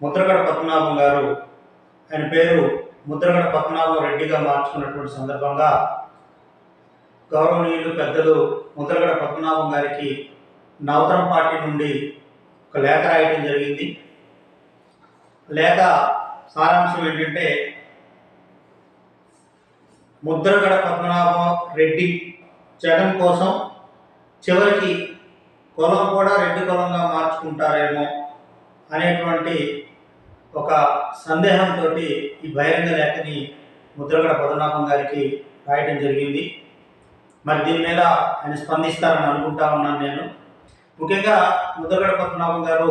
ముద్రగడ పద్మనాభం గారు ఆయన పేరు ముద్రగడ పద్మనాభం రెడ్డిగా మార్చుకున్నటువంటి సందర్భంగా గౌరవనీయులు పెద్దలు ముద్రగడ పద్మనాభం గారికి నవతరం పార్టీ నుండి ఒక లేఖ రాయడం జరిగింది. లేఖ సారాంశం ఏంటంటే ముద్రగడ పద్మనాభం రెడ్డి జగన్ కోసం చివరికి కులం కూడా రెడ్డి కులంగా మార్చుకుంటారేమో అనేటువంటి ఒక సందేహంతో ఈ బహిరంగ లేఖని ముద్రగడ పద్మనాభం గారికి రాయటం జరిగింది. మరి దీని మీద ఆయన స్పందిస్తారని అనుకుంటా ఉన్నాను నేను. ముఖ్యంగా ముద్రగడ పద్మనాభం గారు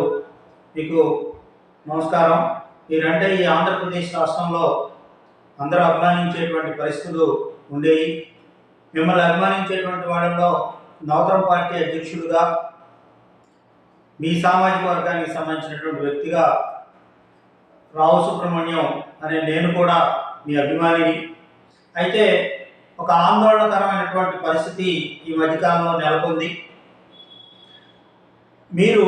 మీకు నమస్కారం. మీరంటే ఈ ఆంధ్రప్రదేశ్ రాష్ట్రంలో అందరూ అభిమానించేటువంటి పరిస్థితులు ఉండేవి మిమ్మల్ని అభిమానించేటువంటి వాళ్ళలో నవతరం పార్టీ అధ్యక్షుడిగా మీ సామాజిక వర్గానికి సంబంధించినటువంటి వ్యక్తిగా రావు సుబ్రహ్మణ్యం అనే నేను కూడా మీ అభిమానిని. అయితే ఒక ఆందోళనకరమైనటువంటి పరిస్థితి ఈ మధ్యకాలంలో నెలకొంది. మీరు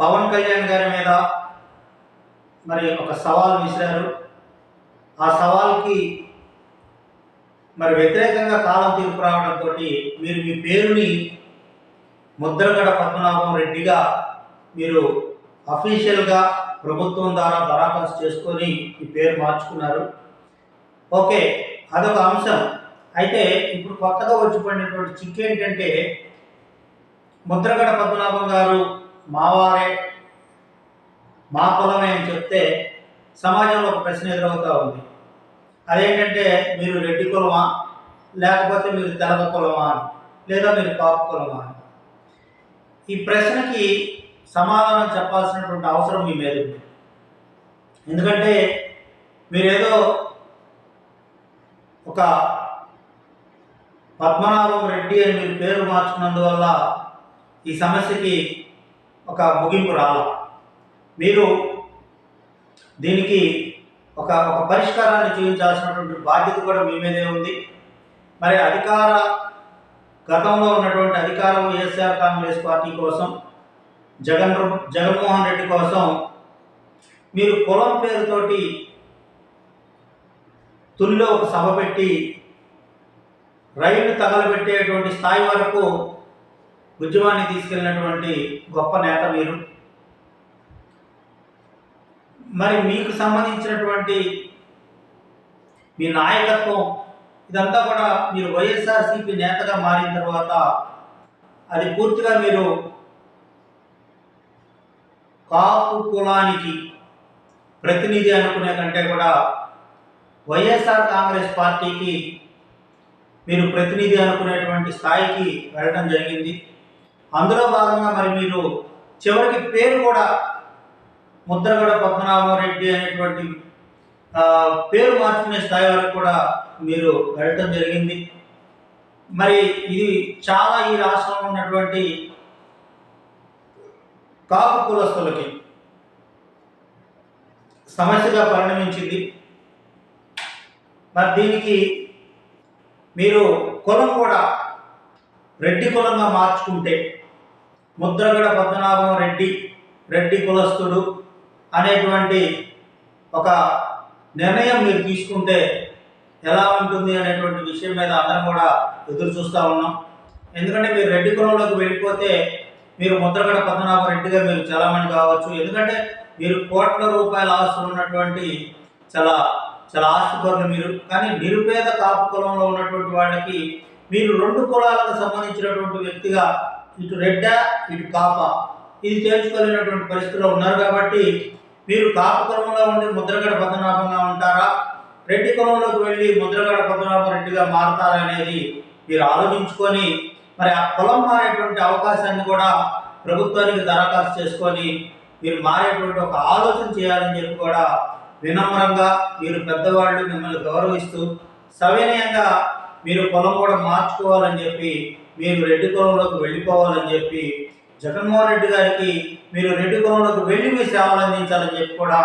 పవన్ కళ్యాణ్ గారి మీద మరి ఒక సవాల్ విసిరారు. ఆ సవాల్కి మరి వ్యతిరేకంగా కాలం తీర్పు రావడంతో మీరు మీ పేరుని ముద్రగడ పద్మనాభం రెడ్డిగా మీరు అఫీషియల్గా ప్రభుత్వం ద్వారా దరఖాస్తు చేసుకొని ఈ పేరు మార్చుకున్నారు. ఓకే అదొక అంశం. అయితే ఇప్పుడు కొత్తగా వచ్చి చిక్ ఏంటంటే ముద్రగడ పద్మనాభం గారు మావారే మా కులమే అని చెప్తే సమాజంలో ఒక ప్రశ్న ఎదురవుతూ ఉంది. అదేంటంటే మీరు రెడ్డి కులమా? లేకపోతే మీరు తెలగ కులమా లేదా మీరు పాప కులమా అని? ఈ ప్రశ్నకి సమాధానం చెప్పాల్సినటువంటి అవసరం మీ మీద ఉంది. ఎందుకంటే మీరేదో ఒక పద్మనాభం రెడ్డి అని మీరు పేరు మార్చుకున్నందువల్ల ఈ సమస్యకి ఒక ముగింపు రాల. మీరు దీనికి ఒక ఒక పరిష్కారాన్ని చూపించాల్సినటువంటి బాధ్యత కూడా మీ మీదే ఉంది. మరి అధికార గతంలో ఉన్నటువంటి అధికారం వైఎస్ఆర్ కాంగ్రెస్ పార్టీ కోసం జగన్ జగన్మోహన్ రెడ్డి కోసం మీరు కులం పేరుతోటి తుల్లో ఒక సభ పెట్టి రైలు తగలబెట్టేటువంటి స్థాయి వరకు ఉద్యమాన్ని తీసుకెళ్ళినటువంటి గొప్ప నేత మీరు. మరి మీకు సంబంధించినటువంటి మీ నాయకత్వం ఇదంతా కూడా మీరు వైఎస్ఆర్సీపీ నేతగా మారిన తర్వాత అది పూర్తిగా మీరు కాపు కులానికి ప్రతినిధి అనుకునే కంటే కూడా వైఎస్ఆర్ కాంగ్రెస్ పార్టీకి మీరు ప్రతినిధి అనుకునేటువంటి స్థాయికి వెళ్ళడం జరిగింది. అందులో భాగంగా మరి మీరు చివరికి పేరు కూడా ముద్రగడ పద్మనాభరెడ్డి అనేటువంటి పేరు మార్చుకునే స్థాయి వరకు కూడా మీరు వెళ్ళటం జరిగింది. మరి ఇది చాలా ఈ రాష్ట్రంలో ఉన్నటువంటి కాపు కులస్తులకి సమస్యగా పరిణమించింది. మరి దీనికి మీరు కులం కూడా రెడ్డి కులంగా మార్చుకుంటే ముద్రగడ పద్మనాభం రెడ్డి రెడ్డి కులస్తుడు అనేటువంటి ఒక నిర్ణయం మీరు తీసుకుంటే ఎలా ఉంటుంది అనేటువంటి విషయం మీద అందరం కూడా ఎదురు చూస్తూ ఉన్నాం. ఎందుకంటే మీరు రెడ్డి కులంలోకి వెళ్ళిపోతే మీరు ముద్రగడ పద్మనాభ రెడ్డిగా మీరు చలామణి కావచ్చు. ఎందుకంటే మీరు కోట్ల రూపాయల ఆస్తులు ఉన్నటువంటి చాలా చాలా ఆస్తిపరులు మీరు. కానీ నిరుపేద కాపు కులంలో ఉన్నటువంటి వాళ్ళకి మీరు రెండు కులాలకు సంబంధించినటువంటి వ్యక్తిగా ఇటు రెడ్డ ఇటు కాప. ఇది తేల్చుకోలేనటువంటి పరిస్థితిలో ఉన్నారు కాబట్టి మీరు కాపు కులంలో ఉండి ముద్రగడ పద్మనాభంగా ఉంటారా? రెడ్డి కులంలోకి వెళ్ళి ముద్రగడ పద్మనాభ రెడ్డిగా మారతారా అనేది మీరు ఆలోచించుకొని మరి ఆ కులం మారేటువంటి అవకాశాన్ని కూడా ప్రభుత్వానికి దరఖాస్తు చేసుకొని మీరు మారేటువంటి ఒక ఆలోచన చేయాలని చెప్పి కూడా వినమ్రంగా మీరు పెద్దవాళ్ళు మిమ్మల్ని గౌరవిస్తూ సవినయంగా మీరు కులం కూడా మార్చుకోవాలని చెప్పి మీరు రెడ్డి కులంలోకి వెళ్ళిపోవాలని చెప్పి జగన్మోహన్ రెడ్డి గారికి మీరు రెడ్డి కులంలోకి వెళ్ళి మీ సేవలు అందించాలని చెప్పి కూడా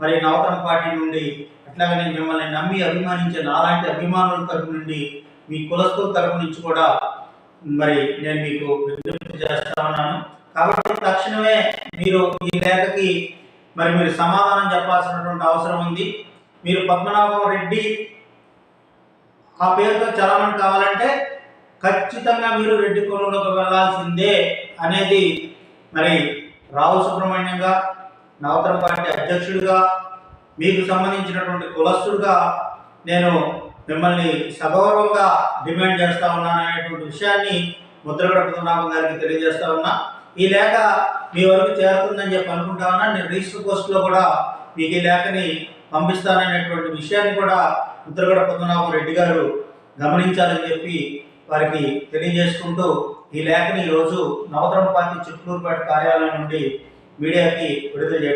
మరి నవతరం పార్టీ నుండి అట్లాగనే మిమ్మల్ని నమ్మి అభిమానించే నాలాంటి అభిమానుల తరపు నుండి మీ కులస్తుల తరపు నుంచి కూడా మరి నేను మీకు విజ్ఞప్తి చేస్తా ఉన్నాను. కాబట్టి తక్షణమే మీరు ఈ లేఖకి మరి మీరు సమాధానం చెప్పాల్సినటువంటి అవసరం ఉంది. మీరు పద్మనాభం రెడ్డి ఆ పేరుతో చలామణి కావాలంటే ఖచ్చితంగా మీరు రెడ్డి కులంలోకి వెళ్ళాల్సిందే అనేది మరి రావు సుబ్రహ్మణ్యంగా నవతర పార్టీ అధ్యక్షుడిగా మీకు సంబంధించినటువంటి కులస్తుడిగా నేను మిమ్మల్ని సగౌరవంగా డిమాండ్ చేస్తా ఉన్నాను అనేటువంటి విషయాన్ని ముద్రగడ పద్మనాభం గారికి తెలియజేస్తా ఉన్నా. ఈ లేఖ మీ వరకు చేరుతుందని చెప్పి అనుకుంటా ఉన్నా. నేను రిజిస్టర్ పోస్ట్లో కూడా మీకు ఈ లేఖని పంపిస్తాననేటువంటి విషయాన్ని కూడా ముద్రగడ పద్మనాభం రెడ్డి గారు గమనించాలని చెప్పి వారికి తెలియజేసుకుంటూ ఈ లేఖని ఈరోజు నవతరం పార్టీ చిట్లూరుపేట కార్యాలయం నుండి మీడియాకి విడుదల చేయడం